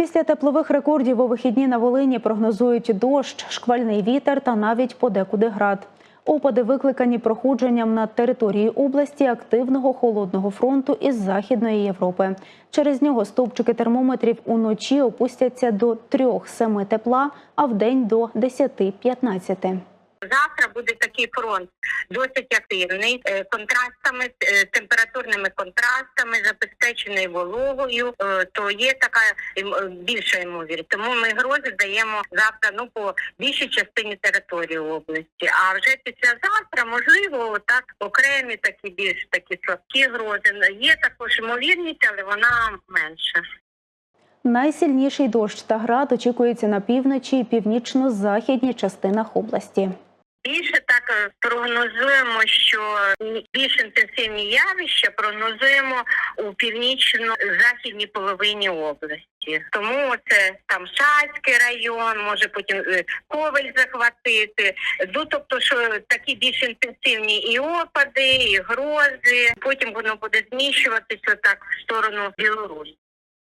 Після теплових рекордів у вихідні на Волині прогнозують дощ, шквальний вітер та навіть подекуди град. Опади викликані проходженням на території області активного холодного фронту із Західної Європи. Через нього стовпчики термометрів уночі опустяться до 3-7 тепла, а вдень до 10-15. Завтра буде такий фронт досить активний, е, контрастами, е, температурними контрастами, забезпечений вологою. е, То є така ем, більша ймовірність. Тому ми грози даємо завтра ну по більшій частині території області. А вже післязавтра, можливо, так окремі такі більш такі слабкі грози. Є також ймовірність, але вона менша. Найсильніший дощ та град очікується на півночі і північно-західній частинах області. Більше так е, прогнозуємо, що більш інтенсивні явища прогнозуємо у північно-західній половині області. Тому це там Шацький район, може потім е, Ковель захватити. Ну тобто, що такі більш інтенсивні і опади, і грози. Потім воно буде зміщуватися так в сторону Білорусі.